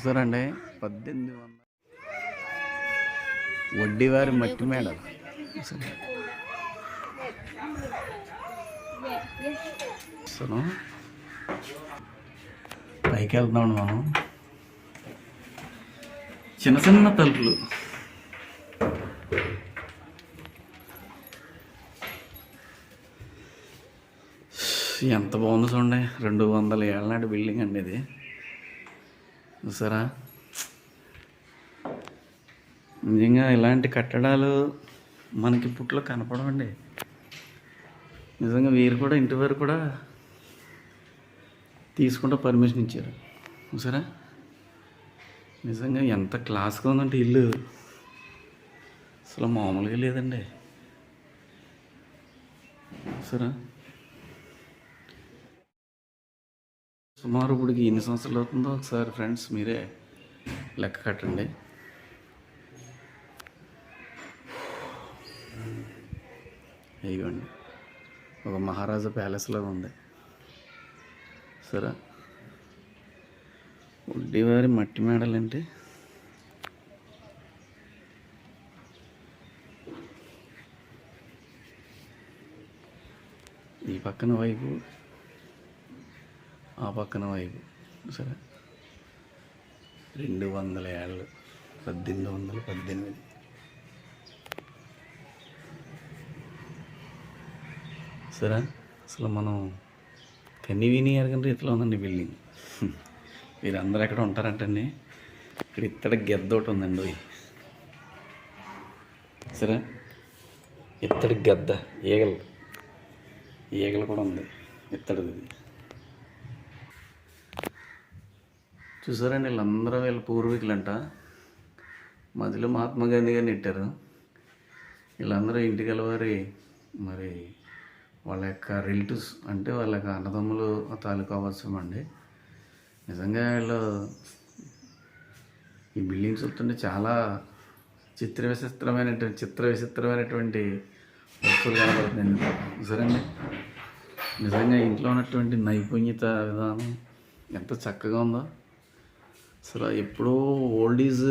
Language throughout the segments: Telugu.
చూసారండి? పద్దెనిమిది వందల వడ్డీవారి మట్టి మేడ. చూసారా? పైకి వెళ్తున్నాం మనం. చిన్న చిన్న తలుపులు. ఎంత బాగుంది చూడండి. రెండు వందల ఏళ్ళ నాటి బిల్డింగ్ అండి ఇది. చూసారా నిజంగా ఇలాంటి కట్టడాలు మనకి ఇప్పట్లో కనపడవండి. నిజంగా వీరు కూడా ఇంటి వారు కూడా తీసుకుంటూ పర్మిషన్ ఇచ్చారు. చూసారా నిజంగా ఎంత క్లాస్గా ఉందంటే ఇల్లు. అసలు మామూలుగా లేదండి. చూసారా సుమారు ఇప్పటికి ఎన్ని సంవత్సరాలు అవుతుందో ఒకసారి ఫ్రెండ్స్ మీరే లెక్క కట్టండి. ఇవ్వండి ఒక మహారాజా ప్యాలెస్లో ఉంది. సరే. ఒడ్డివారి మట్టి మేడలంటే? ఈ పక్కన వైపు ఆ పక్కన వైపు సరే. రెండు వందల ఏళ్ళు పద్దెనిమిది వందల పద్దెనిమిది. సరే అసలు మనం కన్ని విని ఎరగని రీతిలో ఉందండి బిల్డింగ్. వీరందరూ ఎక్కడ ఉంటారంటండి? ఇక్కడ ఇత్తడి గెద్ద ఒకటి ఉందండి సరే ఇత్తడి గద్ద ఈగలు. ఈగలు కూడా ఉంది ఇత్తడిది. చూసారండి వీళ్ళందరూ వీళ్ళ పూర్వీకులంట. మధ్యలో మహాత్మా గాంధీ గారిని నెట్టారు వీళ్ళందరూ ఇంటికి వారి మరి వాళ్ళ యొక్క రిలేటివ్స్ అంటే వాళ్ళ యొక్క అన్నదమ్ములు తాలూకా అవసరం అండి. నిజంగా వీళ్ళు ఈ బిల్డింగ్ చూస్తుంటే చాలా చిత్ర విచిత్రమైనటువంటి చిత్ర విచిత్రమైనటువంటి వస్తువులు కనబడుతుంది సరేండి నిజంగా ఇంట్లో ఉన్నటువంటి నైపుణ్యత విధానం ఎంత చక్కగా ఉందో. అసలు ఎప్పుడో ఓల్డ్ ఈజ్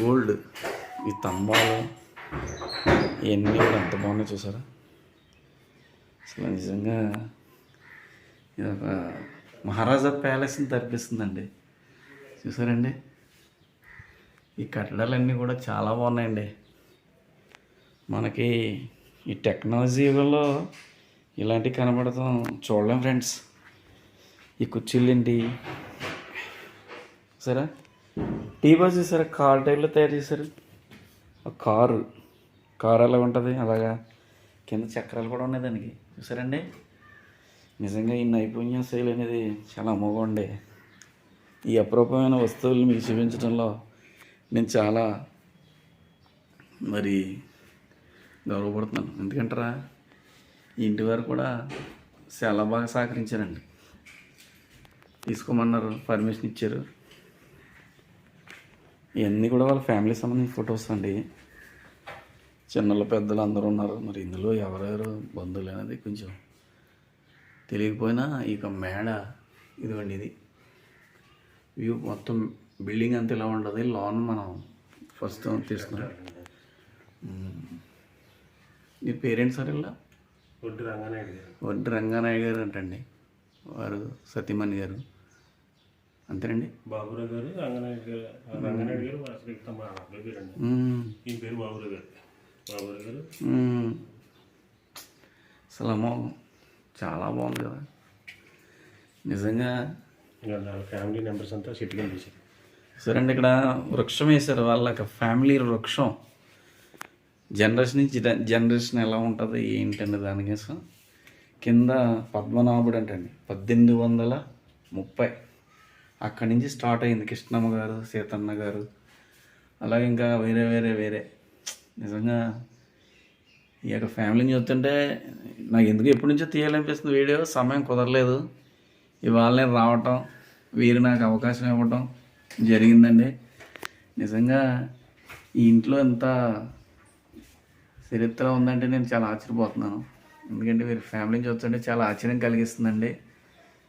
గోల్డ్ ఈ తంబాలు ఇవన్నీ కూడా ఎంత బాగున్నాయి చూసారా? అసలు నిజంగా ఇది ఒక మహారాజా ప్యాలెస్ని తరిపిస్తుందండి. చూసారండి? ఈ కట్టడాలన్నీ కూడా చాలా బాగున్నాయండి. మనకి ఈ టెక్నాలజీ వల్ల ఇలాంటివి కనబడతాం చూడలేం ఫ్రెండ్స్ ఈ కుర్చీలు ఏంటి? సరే. టీ బస్ చూసారా కార్ టైర్లో తయారు చేశారు. కారు. కారు ఎలా ఉంటుంది? అలాగా. కింద చక్రాలు కూడా ఉన్నాయి దానికి. చూసారండి? నిజంగా ఈ నైపుణ్యం శైలి అనేది చాలా అమోఘం ఉండే ఈ అపరూపమైన వస్తువులు మీకు చూపించడంలో నేను చాలా మరి గౌరవపడుతున్నాను. ఎందుకంటారా? ఇంటి వారు కూడా చాలా బాగా సహకరించారండి. తీసుకోమన్నారు పర్మిషన్ ఇచ్చారు. ఇవన్నీ కూడా వాళ్ళ ఫ్యామిలీ సంబంధించిన ఫొటోస్ అండి. చిన్నలు పెద్దలు అందరూ ఉన్నారు. మరి ఇందులో ఎవరెవరు బంధువులు అనేది కొంచెం తెలియకపోయినా ఇక మేడ ఇదిగోండి ఇది. వ్యూ మొత్తం బిల్డింగ్ అంతా ఇలా ఉండదు లోన్ మనం ఫస్ట్ తీసుకున్నాం. మీ పేరెంట్స్ సార్ ఇలా? ఒడ్డు రంగానాయుడు గారు. వడ్డీ రంగానాయుడు గారు అంటండి. వారు సతీమణి గారు. అంతేనండి? బాబురావు గారు రంగనాయుడు గారు రంగనాయుడు గారు అసలు అబ్బాయి పేరు అండి. ఈయన పేరు బాబురావు గారు. బాబురావు గారు. అసలు అమ్మో చాలా బాగుంది కదా. నిజంగా ఫ్యామిలీ మెంబర్స్ అంతా సెటిల్ చేశారు సరే అండి ఇక్కడ వృక్షం వేశారు. వాళ్ళ ఫ్యామిలీ వృక్షం. జనరేషన్ నుంచి జన- జనరేషన్ ఎలా ఉంటుంది ఏంటండి దానికోసం? కింద పద్మనాభుడు అంటండి పద్దెనిమిది వందల ముప్పై. అక్కడి నుంచి స్టార్ట్ అయింది కృష్ణమ్మ గారు సీతన్న గారు. అలాగే ఇంకా వేరే వేరే వేరే. నిజంగా ఈ యొక్క ఫ్యామిలీని చూస్తుంటే నాకు ఎందుకు ఎప్పటి నుంచో తీయాలనిపిస్తుంది వీడియో? సమయం కుదరలేదు. ఇవాళ నేను రావటం వీరు నాకు అవకాశం ఇవ్వటం జరిగిందండి. నిజంగా ఈ ఇంట్లో ఎంత చరిత్ర ఉందంటే నేను చాలా ఆశ్చర్యపోతున్నాను. ఎందుకంటే వీరి ఫ్యామిలీని చూస్తుంటే చాలా ఆశ్చర్యం కలిగిస్తుందండి.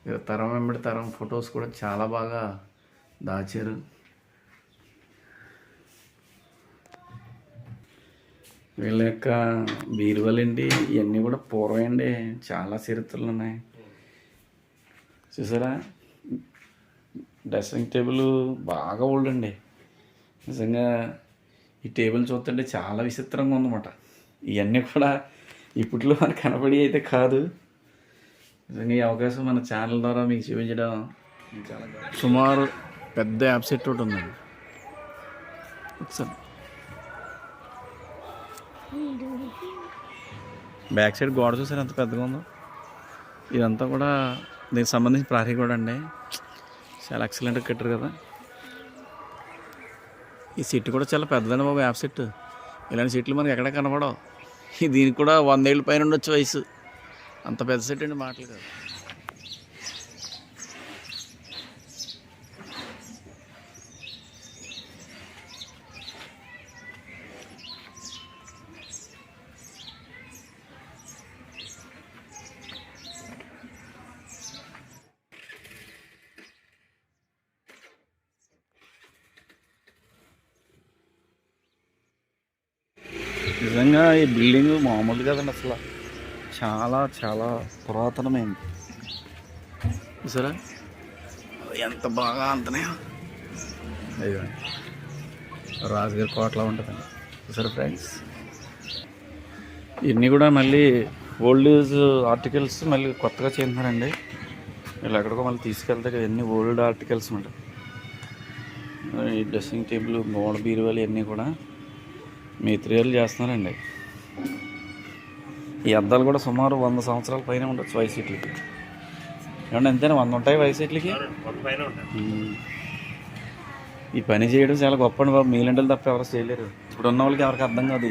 ఇక తరం వెంబడి తరం ఫొటోస్ కూడా చాలా బాగా దాచారు. వీళ్ళ యొక్క బీరువాలండి ఇవన్నీ కూడా పూర్వం అండి చాలా చరిత్రలు ఉన్నాయి. చూసారా? డ్రెస్సింగ్ టేబుల్ బాగా ఓల్డ్ అండి. నిజంగా ఈ టేబుల్ చూస్తుంటే చాలా విచిత్రంగా ఉందన్నమాట. ఇవన్నీ కూడా ఇప్పట్లో మనకు కనబడి అయితే కాదు. నిజంగా ఈ అవకాశం మన ఛానల్ ద్వారా మీకు చూపించడం సుమారు పెద్ద యాప్సెట్ ఒకటి ఉందండి. ఒకసారి. బ్యాక్ సైడ్ గోడ చూసారు? ఎంత పెద్దగా ఉందో. ఇదంతా కూడా దీనికి సంబంధించిన ప్రహరీ కూడా అండి. చాలా ఎక్సలెంట్గా కట్టారు కదా. ఈ సెట్ కూడా చాలా పెద్దదండి బాబు యాప్ సెట్. ఇలాంటి సెట్లు మనకి ఎక్కడ కనపడవు. దీనికి కూడా వందేళ్ళ పైన ఉండొచ్చు వయసు. అంత పెద్ద సెట్ అండి మాటలు కాదు. నిజంగా ఈ బిల్డింగ్ మామూలు కదండి అసలు. చాలా చాలా పురాతనమైంది. చూసారా ఎంత బాగా అంతనే. అయ్యో. రాజుగారి కోటలో ఉంటుందండి. చూసారా ఫ్రెండ్స్. ఇవన్నీ కూడా మళ్ళీ ఓల్డ్ ఏజ్ ఆర్టికల్స్ మళ్ళీ కొత్తగా చేస్తున్నారండి. వీళ్ళు ఎక్కడికో మళ్ళీ తీసుకెళ్తే ఇవన్నీ ఓల్డ్ ఆర్టికల్స్ ఉంటాయి ఈ డ్రెస్సింగ్ టేబుల్ గోడ బీరువాలు ఇవన్నీ కూడా మేత్రియాలు చేస్తున్నారండి. ఈ అద్దాలు కూడా సుమారు వంద సంవత్సరాల పైన ఉండొచ్చు వయసు సీట్లకి ఏమన్నా అంతేనా? వంద ఉంటాయి వయసు సీట్లకి వంద పైన ఉంటాయి. ఉమ్. ఈ పని చేయడం చాలా గొప్ప అండి బాబు. మీలంటలు తప్ప ఎవరు చేయలేరు. ఇప్పుడు ఉన్న వాళ్ళకి ఎవరికి అర్థం కాదు.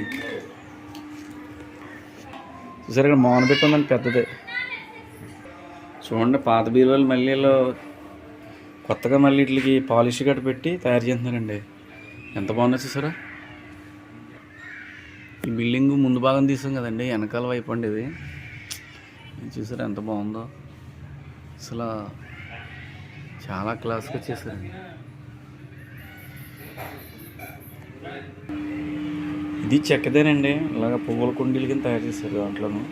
చూసారు ఇక్కడ మౌన పెట్టి ఉందండి పెద్దదే. చూడండి పాత బీరువాలు మళ్ళీ కొత్తగా మళ్ళీ వీటికి పాలిష్ గట్ట పెట్టి తయారు చేస్తున్నారండి. ఎంత బాగుందో చూసారా? బిల్డింగ్ ముందు భాగం తీసాం కదండి వెనకాల వైపు అండి ఇది. చూసారు ఎంత బాగుందో? అసలు చాలా క్లాస్గా చేశారండి. ఇది చెక్కదేనండి. ఇలాగ పువ్వుల కుండీలు కింద తయారు చేశారు దాంట్లోనూ.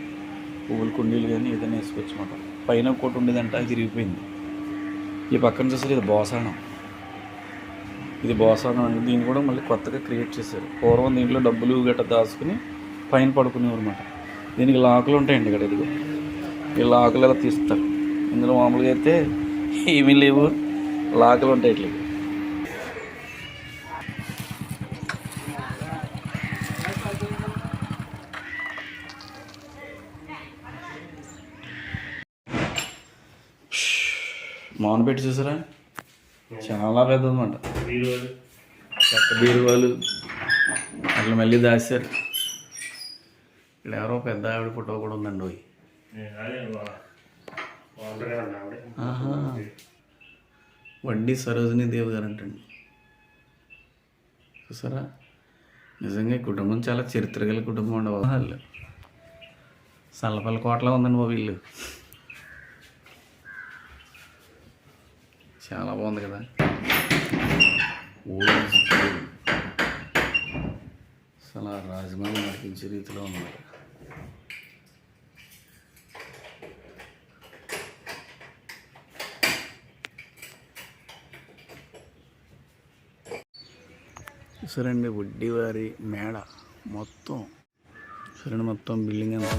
పువ్వుల కుండీలు కానీ ఏదైనా వేసుకోవచ్చమాట పైన ఒకటి ఉండేదంట అది తిరిగిపోయింది ఈ పక్కన చూసారు ఇది బోసానం. ఇది బోసానం అండి దీన్ని కూడా మళ్ళీ కొత్తగా క్రియేట్ చేశారు. పూర్వం దీంట్లో డబ్బులు గట్ట దాచుకుని పైన పడుకునేవారు అనమాట దీనికి లాకులు ఉంటాయండి ఇక్కడ ఇదిగో. ఈ లాకులు ఇలా తీస్తారు? ఇందులో మామూలుగా అయితే ఏమీ లేవు. లాకులు ఉంటాయి ఇట్లా మౌన పెట్టి చూసారా? చాలా పెద్దదన్నమాట. బీరువాలు చెక్క బీరువాలు అట్లా మళ్ళీ దాచారు ఇక్కడ ఎవరో పెద్ద ఆవిడ ఫోటో కూడా ఉందండి పోయి వండి వడ్డీ సరోజిని దేవ్ గారు అంటండి చూసారా? నిజంగా ఈ కుటుంబం చాలా చరిత్ర గల కుటుంబం అండి వాళ్ళు సల్లపల్లి కోటలో ఉందండి బాబు వీళ్ళు చాలా బాగుంది కదా ఓల్డ్ స్కూల్. అసలు రాజమౌళి నడిపించే రీతిలో ఉన్నారు చూసారండి వడ్డీవారి మేడ మొత్తం చూడండి మొత్తం బిల్డింగ్ అంతా.